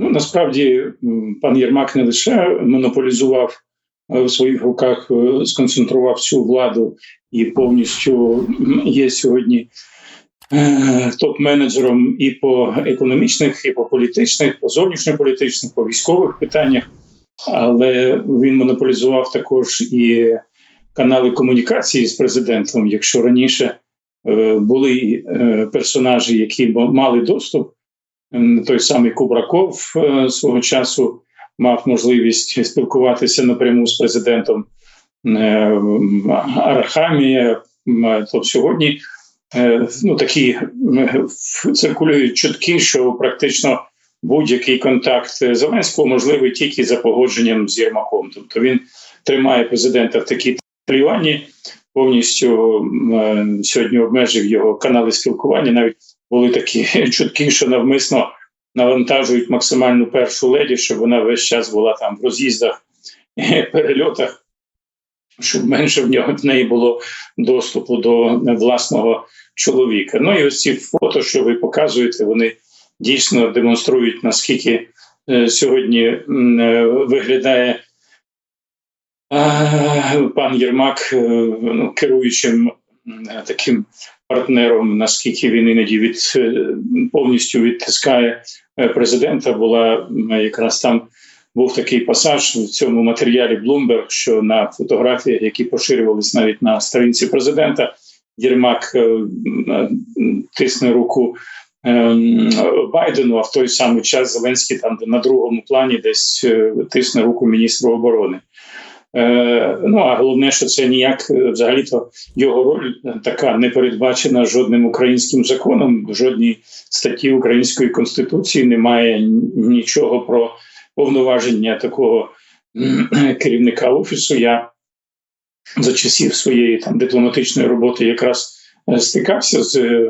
Ну насправді пан Єрмак не лише монополізував е, в своїх руках, е, сконцентрував всю владу і повністю є сьогодні е, топ-менеджером і по економічних, і по політичних, по зовнішньополітичних, по військових питаннях, але він монополізував також і канали комунікації з президентом. Якщо раніше були персонажі, які мали доступ той самий Кубраков е, свого часу мав можливість спілкуватися напряму з президентом е, Арахамія. То сьогодні е, ну, такі циркулюють чутки, що практично будь-який контакт Зеленського можливий тільки за погодженням з Єрмаком. Тобто він тримає президента в такій пліванні, повністю сьогодні обмежив його канали спілкування. Навіть були такі чутки, що навмисно навантажують максимальну першу леді, щоб вона весь час була там в роз'їздах, перельотах, щоб менше в нього в неї було доступу до власного чоловіка. Ну і ось ці фото, що ви показуєте, вони дійсно демонструють, наскільки е, сьогодні е, виглядає. Пан Єрмак е, ну, керуючим таким партнером, наскільки він іноді від е, повністю відтискає е, президента. Була якраз там був такий пасаж в цьому матеріалі Bloomberg, що на фотографіях, які поширювались навіть на сторінці президента, Єрмак е, тисне руку. Байдену, а в той самий час Зеленський там на другому плані десь тисне руку міністру оборони. Е, ну а головне, що це ніяк е, взагалі-то його роль така не передбачена жодним українським законом. В жодній статті української конституції немає нічого про повноваження такого керівника офісу. Я за часів своєї там дипломатичної роботи якраз е, стикався з.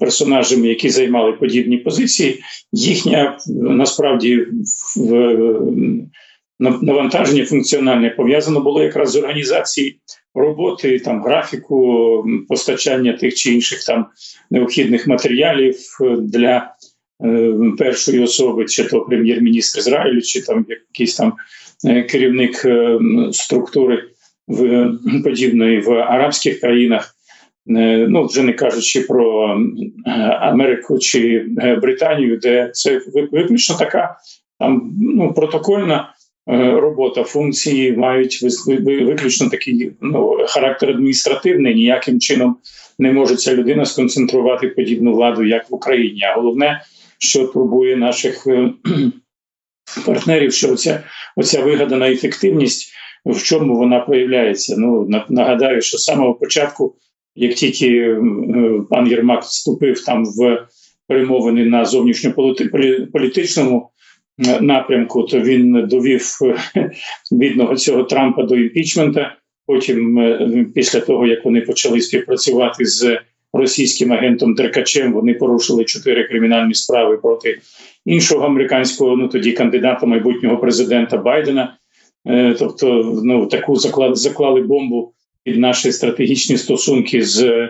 Персонажами, які займали подібні позиції, їхня насправді в навантаження функціональне пов'язано було якраз з організацією роботи, там графіку постачання тих чи інших там необхідних матеріалів е, для е, першої особи, чи то прем'єр-міністр Ізраїлю, чи там якийсь там е, керівник е, структури в подібної в арабських країнах. Е, ну, вже не кажучи про Америку чи Британію, де це виключно така там ну протокольна робота функції мають виключно такий ну, характер адміністративний. Ніяким чином не може ця людина сконцентрувати подібну владу, як в Україні. А головне, що турбує наших е, партнерів, що оця, оця вигадана ефективність, в чому вона проявляється. Ну нагадаю, що з самого початку, як тільки е, пан Єрмак вступив там в перемовини на зовнішньополітичному напрямку, то він довів бідного цього Трампа до імпічмента. Потім, е, після того як вони почали співпрацювати з російським агентом Деркачем, вони порушили чотири кримінальні справи проти іншого американського, ну тоді кандидата майбутнього президента Байдена. Е, тобто, ну таку заклали, заклали бомбу під наші стратегічні стосунки з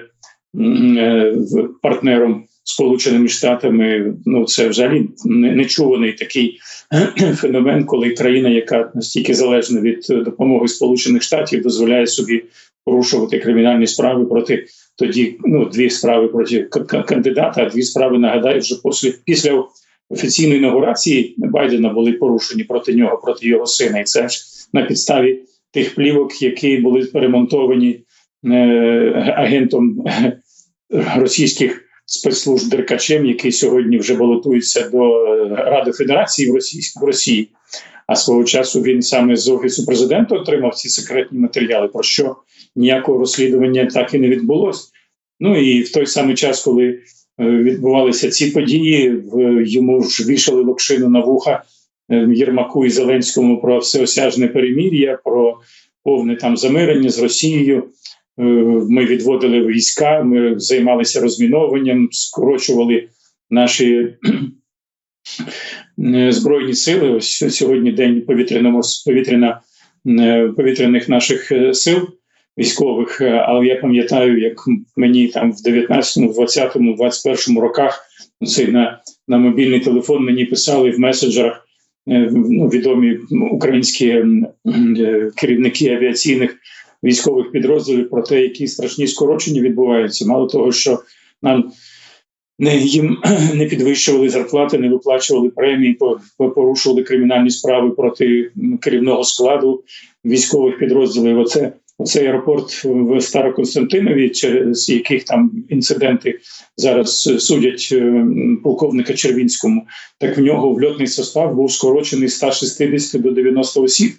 е, партнером Сполученими Штатами. Ну це взагалі нечуваний такий феномен, коли країна, яка настільки залежна від допомоги Сполучених Штатів, дозволяє собі порушувати кримінальні справи проти тоді. Ну дві справи проти кандидата. а Дві справи нагадаю, вже після після офіційної інаугурації Байдена були порушені проти нього, проти його сина, і це ж на підставі тих плівок, які були перемонтовані е, агентом російських спецслужб Деркачем, який сьогодні вже балотується до е, Ради Федерації в Росії в Росії. А свого часу він саме з офісу президента отримав ці секретні матеріали, про що ніякого розслідування так і не відбулось. Ну і в той самий час, коли е, відбувалися ці події, йому ж вішали локшину на вуха е, Єрмаку і Зеленському про всеосяжне перемір'я, про повне там замирення з Росією. Е, ми відводили війська, ми займалися розмінованням, скорочували наші е, збройні сили. Ось сьогодні день повітряного повітряна е, повітряних наших сил військових. Але я пам'ятаю, як мені там в 19, 20, 21 роках це на на мобільний телефон мені писали в меседжерах ну, відомі українські керівники авіаційних військових підрозділів про те, які страшні скорочення відбуваються. Мало того, що нам не їм не підвищували зарплати, не виплачували премії, по- по- порушували кримінальні справи проти керівного складу військових підрозділів. Оце оцей аеропорт в Староконстантинові, через яких там інциденти зараз судять е, полковника Червінському. Так в нього в льотний состав був скорочений з 160 до 90 осіб.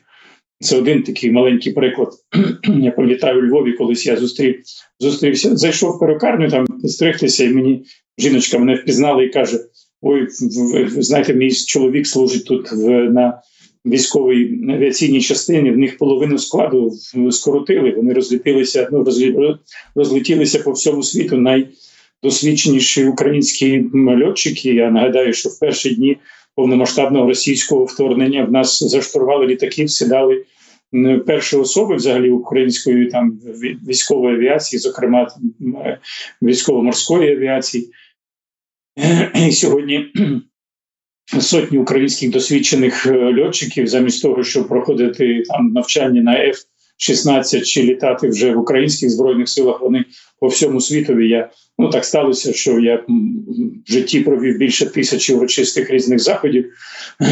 Це один такий маленький приклад. Я пам'ятаю у Львові, колись я зустрів зустрівся, зайшов в перукарню там підстригтися, і мені жіночка мене впізнала і каже: Ой, ви, знаєте, мій чоловік служить тут в, на військовій авіаційній частині. В них половину складу скоротили. Вони розлетілися, ну розлі- розлетілися по всьому світу. Найдосвідченіші українські льотчики. Я нагадаю, що в перші дні повномасштабного російського вторгнення в нас заштурвали літаків, сідали перші особи взагалі української там військової авіації, зокрема військово-морської авіації. І сьогодні сотні українських досвідчених е, льотчиків, замість того, щоб проходити там навчання на F-16 чи літати вже в українських збройних силах, вони по всьому світові. Я ну так сталося, що я в житті провів більше тисячі урочистих різних заходів,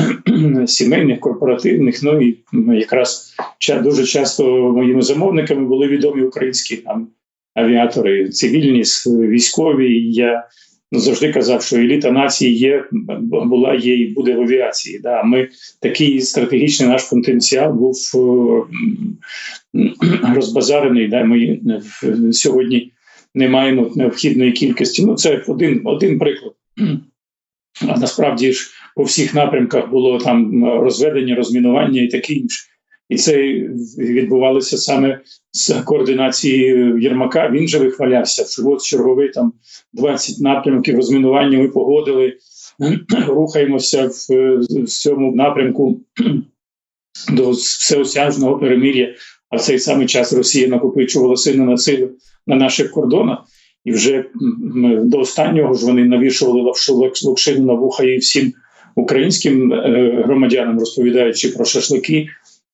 сімейних, корпоративних. Ну і якраз ча- дуже часто моїми замовниками були відомі українські там авіатори, цивільні, військові. Я ну, завжди казав, що еліта нації є, була, є і буде в авіації. Да. Ми такий стратегічний наш потенціал був е, розбазарений. Да. Ми е, сьогодні не маємо необхідної кількості. Ну, це один, один приклад. А насправді ж по всіх напрямках було там розведення, розмінування і таке інше. І це відбувалося саме з координації Єрмака. Він же вихвалявся, що от черговий там 20 напрямків розмінування ми погодили, рухаємося в, в цьому напрямку до всеосяжного перемир'я. А в цей самий час Росія накопичувала сильно на на наших кордонах. І вже до останнього ж вони навішували локшину на вуха і всім українським е, громадянам, розповідаючи про шашлики.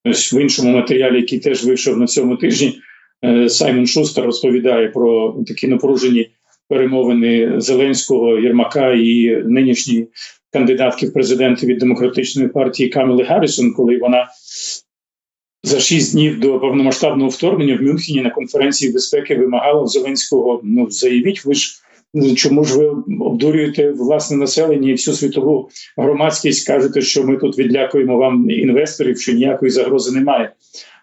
Ось в іншому матеріалі, який теж вийшов на цьому тижні, е, Саймон Шустер розповідає про такі напружені перемовини Зеленського, Єрмака і нинішньої кандидатки в президенти від демократичної партії Камели Гаррісон, коли вона за шість днів до повномасштабного вторгнення в Мюнхені на конференції безпеки вимагала в Зеленського: ну заявіть, ви ж чому ж ви обдурюєте власне населення і всю світову громадськість? кажете, що ми тут відлякуємо вам інвесторів, що ніякої загрози немає.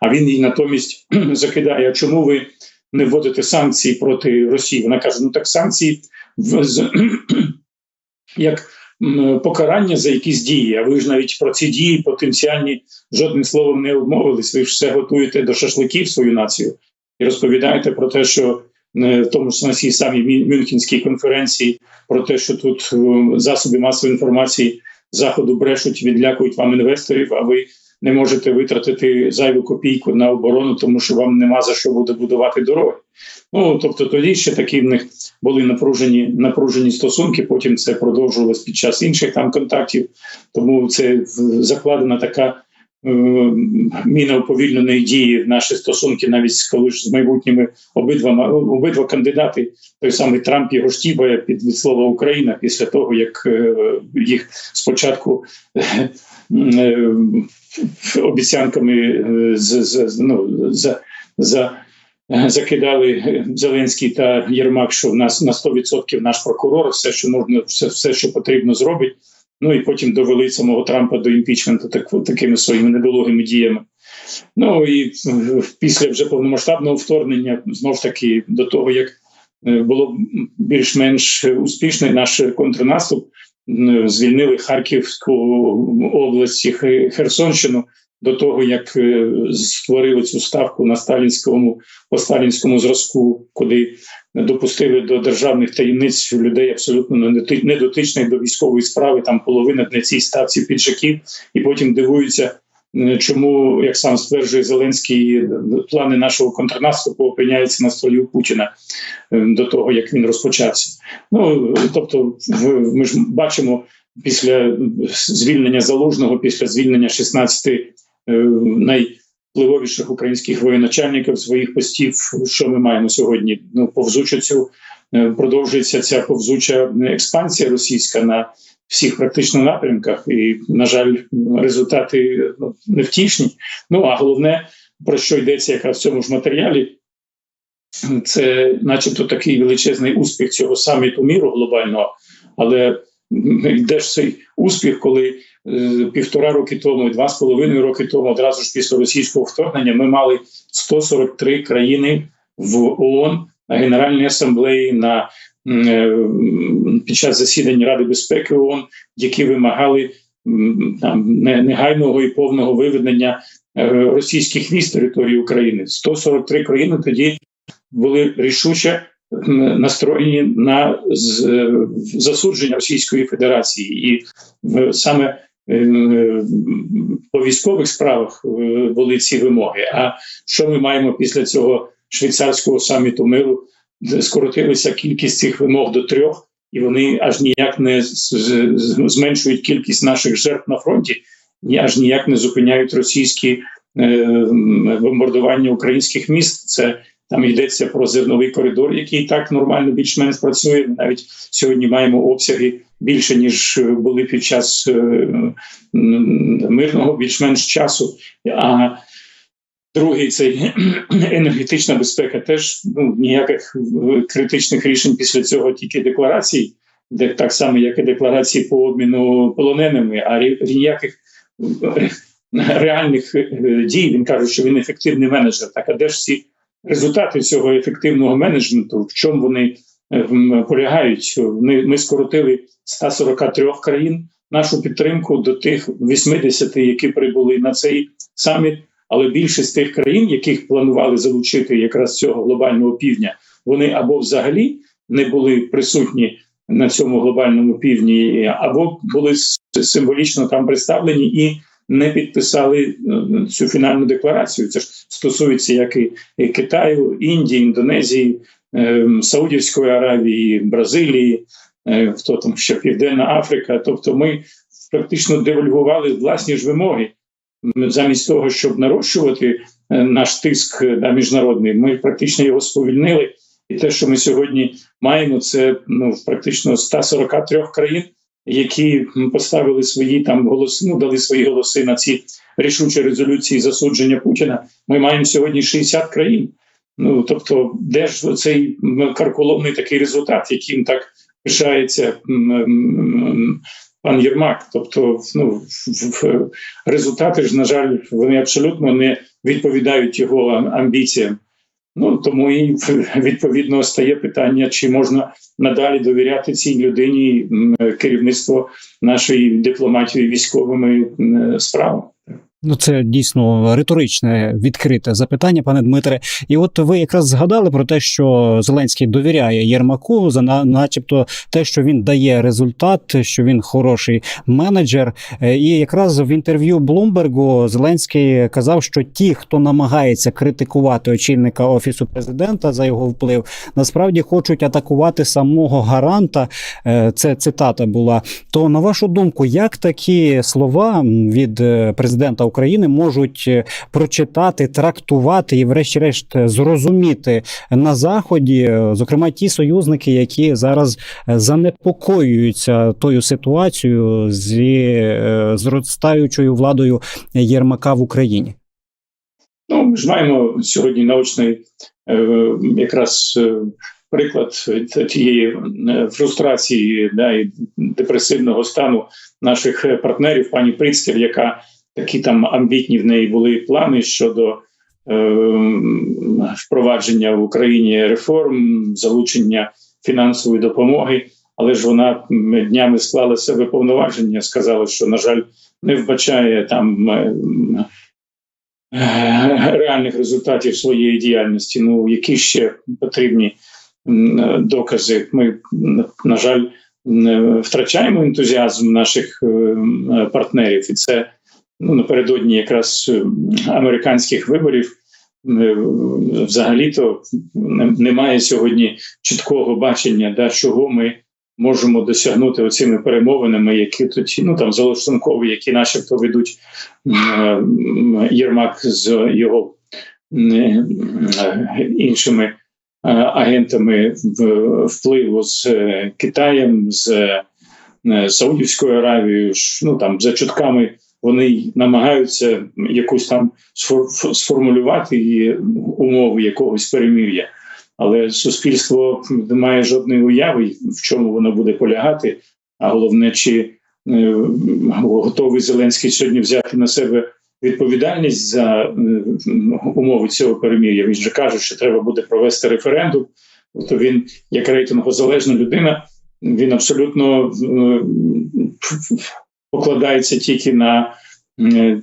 А він їй натомість закидає: чому ви не вводите санкції проти Росії? Вона каже: ну так санкції як покарання за якісь дії. А ви ж навіть про ці дії потенціальні жодним словом не обмовились. Ви ж все готуєте до шашликів свою націю і розповідаєте про те, що в тому ж на цій самій Мі- Мюнхенській конференції про те, що тут е, засоби масової інформації заходу брешуть, відлякують вам інвесторів, а ви не можете витратити зайву копійку на оборону, тому що вам нема за що буде будувати дороги. Ну тобто тоді ще такі в них були напружені напружені стосунки. Потім це продовжувалось під час інших там контактів. Тому це закладена така е, міна уповільненої дії наші стосунки, навіть коли ж з майбутніми обидва обидва кандидати, той самий Трамп його штібає під від слова Україна після того, як е, їх спочатку е, е, обіцянками е, з, з, ну, за, за е, закидали Зеленський та Єрмак, що в нас на 100% наш прокурор, все, що можна, все, все, що потрібно, зробить. Ну і потім довели самого Трампа до імпічменту так, такими своїми недолугими діями. Ну і після вже повномасштабного вторгнення, знов ж таки, до того як е, було більш-менш успішний наш контрнаступ, звільнили Харківську область Херсонщину до того, як е, створили цю ставку на сталінському по сталінському зразку, куди допустили до державних таємниць людей абсолютно недоти- недотичних до військової справи. Там половина на цій ставці піджаків, і потім дивуються чому, як сам стверджує Зеленський, плани нашого контрнаступу опиняються на столі у Путіна до того, як він розпочався. Ну тобто, ми ж бачимо після звільнення залужного, після звільнення 16 найвпливовіших українських воєначальників своїх постів, що ми маємо сьогодні? Ну повзучу цю продовжується ця повзуча експансія російська на всіх практично напрямках, і на жаль, результати ну, невтішні. Ну а головне про що йдеться якраз в цьому ж матеріалі. Це, начебто, такий величезний успіх цього саміту міру глобального, але йде ж цей успіх, коли е, півтора роки тому, два з половиною роки тому, одразу ж після російського вторгнення, ми мали 143 країни в ООН на Генеральній асамблеї, на Е, під час засідань Ради безпеки ООН, які вимагали там негайного і повного виведення е, російських військ території України. 143 країни тоді були рішуче настроєні на засудження Російської Федерації, і саме е, по військових справах були ці вимоги. А що ми маємо після цього швейцарського саміту миру? скоротилася кількість цих вимог до трьох, і вони аж ніяк не зменшують кількість наших жертв на фронті, аж ніяк не зупиняють російські е, бомбардування українських міст. Це там йдеться про зерновий коридор, який так нормально більш-менш працює. Навіть сьогодні маємо обсяги більше ніж були під час е, мирного, більш-менш часу. А Другий це енергетична безпека. Теж ну, ніяких критичних рішень після цього тільки декларацій, де так само, як і декларації по обміну полоненими, а ніяких реальних е, дій. Він каже, що він ефективний менеджер. Так а де ж всі результати цього ефективного менеджменту? В чому вони е, полягають? Ми, ми скоротили 143 країн нашу підтримку до тих 80, які прибули на цей саміт. Але більшість тих країн, яких планували залучити якраз цього глобального півдня, вони або взагалі не були присутні на цьому глобальному півдні, або були символічно там представлені і не підписали е, цю фінальну декларацію. Це ж стосується як і Китаю, Індії, Індонезії, е, Саудівської Аравії, Бразилії, е, хто там ще Південна Африка. Тобто, ми практично девальвували власні ж вимоги замість того, щоб нарощувати е, наш тиск на міжнародний, ми практично його сповільнили. І те, що ми сьогодні маємо, це ну практично 143 країн, які поставили свої там голоси, ну дали свої голоси на ці рішучі резолюції засудження Путіна. Ми маємо сьогодні 60 країн. Ну тобто, де ж цей карколомний такий результат, яким так пишається пан Єрмак. Тобто, ну результати ж, на жаль, вони абсолютно не відповідають його амбіціям. Ну тому і відповідно стає питання, чи можна надалі довіряти цій людині керівництво нашої дипломатії військовими справами. Ну, це дійсно риторичне відкрите запитання, пане Дмитре. І от ви якраз згадали про те, що Зеленський довіряє Єрмаку за начебто те, що він дає результат, що він хороший менеджер. Е, і якраз в інтерв'ю Блумбергу Зеленський казав, що ті, хто намагається критикувати очільника офісу президента за його вплив, насправді хочуть атакувати самого гаранта. Е, це цитата була. То на вашу думку, як такі слова від е, президента України? Можуть е, прочитати, трактувати і, врешті-решт, зрозуміти на заході, е, зокрема ті союзники, які зараз е, занепокоюються тою ситуацією зі зростаючою владою Єрмака в Україні. Ну, ми ж маємо сьогодні научний якраз приклад тієї фрустрації да, і депресивного стану наших партнерів, пані Прицкер, яка такі там амбітні в неї були плани щодо е, впровадження в Україні реформ, залучення фінансової допомоги. Але ж вона днями склала себе повноваження, сказала, що, на жаль, не вбачає там е, реальних результатів своєї діяльності. Ну, які ще потрібні докази? Ми, на жаль, втрачаємо ентузіазм наших е, партнерів, і це ну, напередодні якраз е, американських виборів. е, Взагалі-то немає сьогодні чіткого бачення, да, чого ми можемо досягнути оцими перемовинами, які тут ну там залаштункові, які начебто ведуть е, Єрмак з його е, іншими агентами впливу з Китаєм, з Саудівською Аравією. Ну там за чутками вони намагаються якусь там сфор- сформулювати умови якогось перемир'я. Але суспільство не має жодної уяви, в чому воно буде полягати. А головне, чи е, готовий Зеленський сьогодні взяти на себе відповідальність за е, умови цього перемир'я. Він же каже, що треба буде провести референдум. Тобто він, як рейтингозалежна людина, він абсолютно е, покладається тільки на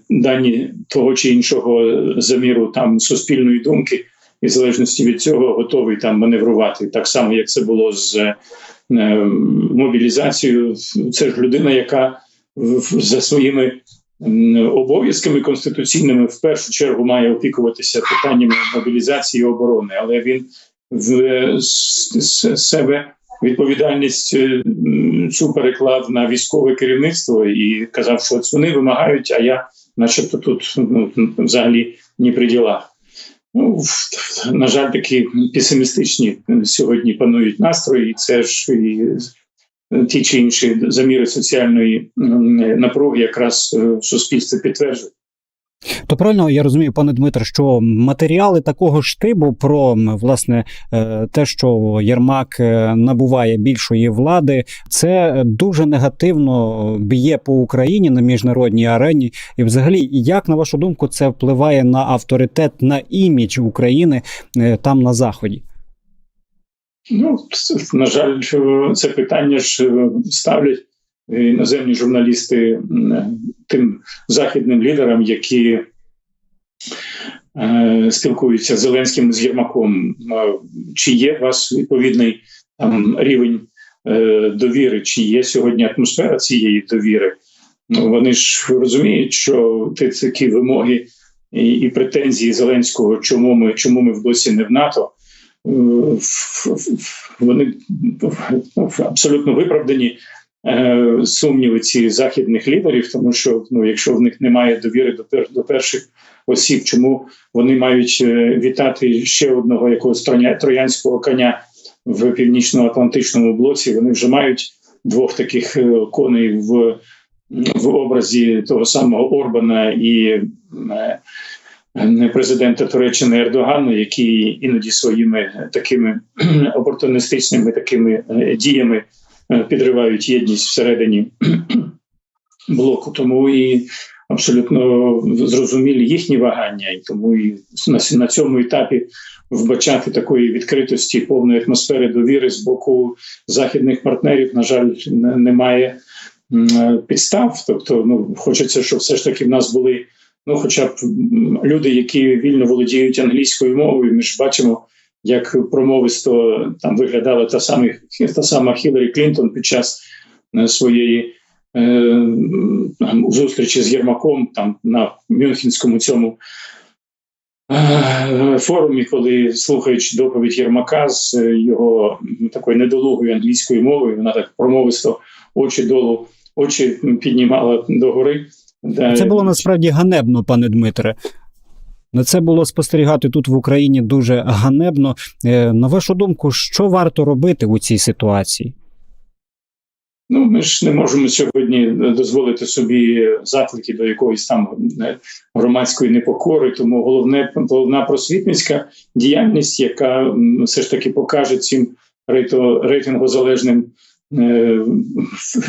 дані того чи іншого заміру там суспільної думки, і в залежності від цього готовий там маневрувати. Так само, як це було з е, мобілізацією. Це ж людина, яка за своїми обов'язками конституційними в першу чергу має опікуватися питаннями мобілізації і оборони, але він в е, себе відповідальність е, цю переклав на військове керівництво і казав, що вони вимагають, а я, начебто, тут ну, взагалі ні при ділах. Ну, на жаль, такі песимістичні сьогодні панують настрої, і це ж і ті чи інші заміри соціальної напруги якраз е, в суспільстві підтверджують. То правильно я розумію, пане Дмитре, що матеріали такого штибу про власне е, те, що Єрмак е, набуває більшої влади, це дуже негативно б'є по Україні на міжнародній арені. І, взагалі, як на вашу думку, це впливає на авторитет, на імідж України е, там на заході? Ну, на жаль, це питання ж ставлять іноземні журналісти тим західним лідерам, які спілкуються з Зеленським з Єрмаком. Е, Чи є у вас відповідний там рівень е, довіри, чи є сьогодні атмосфера цієї довіри? Ну, вони ж розуміють, що ти такі вимоги і, претензії Зеленського, чому ми чому ми в досі не в НАТО. е, Вони ну, абсолютно виправдані е, сумніви ці західних лідерів, тому що ну, якщо в них немає довіри до пер, до перших осіб, чому вони мають е, вітати ще одного якогось троя- троянського коня в північно-атлантичному блоці? Вони вже мають двох таких е, коней в, в образі того самого Орбана і е, е, президента Туреччини Ердогана, які іноді своїми такими опортуністичними такими е, діями е, підривають єдність всередині блоку. Тому і абсолютно зрозумілі їхні вагання, і тому і на, на цьому етапі вбачати такої відкритості, повної атмосфери довіри з боку західних партнерів, на жаль, не- немає е, підстав. Тобто, ну хочеться, щоб все ж таки в нас були. Ну, хоча б люди, які вільно володіють англійською мовою, ми ж бачимо, як промовисто там виглядала та сама, та сама Хіларі Клінтон під час е, своєї е, зустрічі з Єрмаком там на Мюнхенському цьому е, форумі, коли слухаючи доповідь Єрмака з е, його такою недолугою англійською мовою, вона так промовисто очі долу, очі піднімала догори. Це було насправді ганебно, пане Дмитре. Це було спостерігати тут в Україні дуже ганебно. Е, На вашу думку, що варто робити у цій ситуації? Ну, ми ж не можемо сьогодні дозволити собі заклики до якоїсь там е, громадської непокори. Тому головне головна просвітницька діяльність, яка все ж таки покаже цим рейтингозалежним е,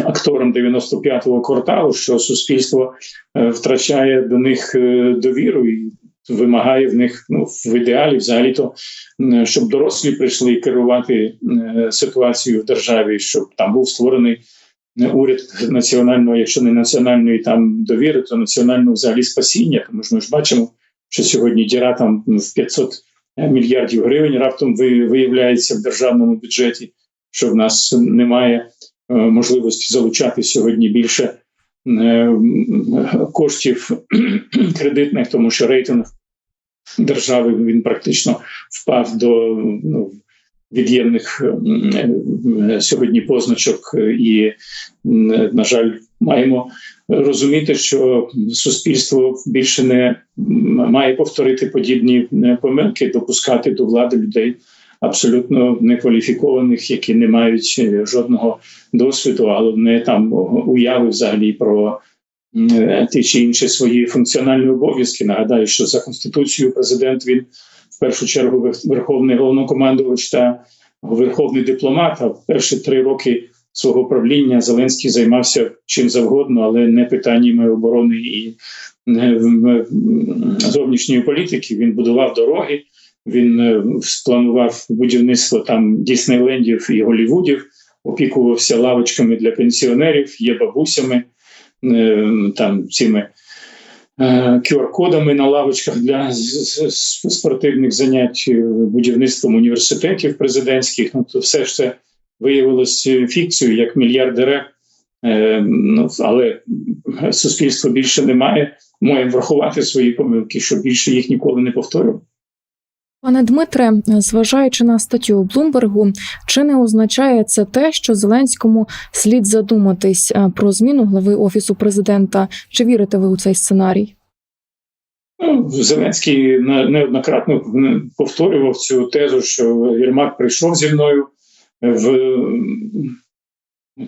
акторам 95-го кварталу, що суспільство втрачає до них довіру і вимагає в них ну в ідеалі, взагалі то щоб дорослі прийшли керувати е, ситуацією в державі, щоб там був створений е, уряд національного, якщо не національної там довіри, то національного взагалі спасіння. Тому що ми ж бачимо, що сьогодні діра там в 500 мільярдів гривень раптом виявляється в державному бюджеті, що в нас немає е, можливості залучати сьогодні більше е, коштів кредитних, тому що рейтинг держави він практично впав до ну, від'ємних е, сьогодні позначок, і, на жаль, маємо розуміти, що суспільство більше не має повторити подібні е, помилки, допускати до влади людей абсолютно некваліфікованих, які не мають жодного досвіду, але не там уяви взагалі про е, ті чи інші свої функціональні обов'язки. Нагадаю, що за конституцією президент він в першу чергу вер- верховний головнокомандувач та верховний дипломат. А перші три роки свого правління Зеленський займався чим завгодно, але не питаннями оборони і е, зовнішньої політики. Він будував дороги. Він е, спланував будівництво там Діснейлендів і Голівудів, опікувався лавочками для пенсіонерів, є бабусями, е, там цими е, QR-кодами на лавочках для спортивних занять, е, будівництвом університетів президентських. Ну то все ж це виявилось е, фікцією як мільярдера. Е, Ну, але суспільство більше не має. Маємо врахувати свої помилки, щоб більше їх ніколи не повторював. Пане Дмитре, зважаючи на статтю Блумбергу, чи не означає це те, що Зеленському слід задуматись е, про зміну глави офісу президента? Чи вірите ви у цей сценарій? Ну, Зеленський не- неоднократно повторював цю тезу, що Єрмак прийшов зі мною в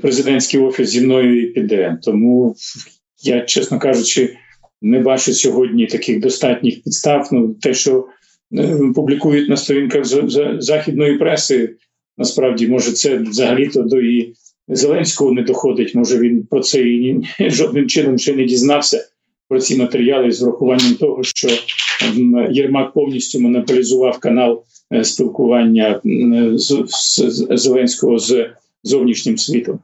президентський офіс зі мною і піде. Тому я, чесно кажучи, не бачу сьогодні таких достатніх підстав. Ну, те, що публікують на сторінках за- за- західної преси, насправді, може, це взагалі-то до і Зеленського не доходить. Може, він про це і ні- жодним чином ще не дізнався про ці матеріали з врахуванням того, що Єрмак повністю монополізував канал е, спілкування з Зеленського з зовнішнім світом.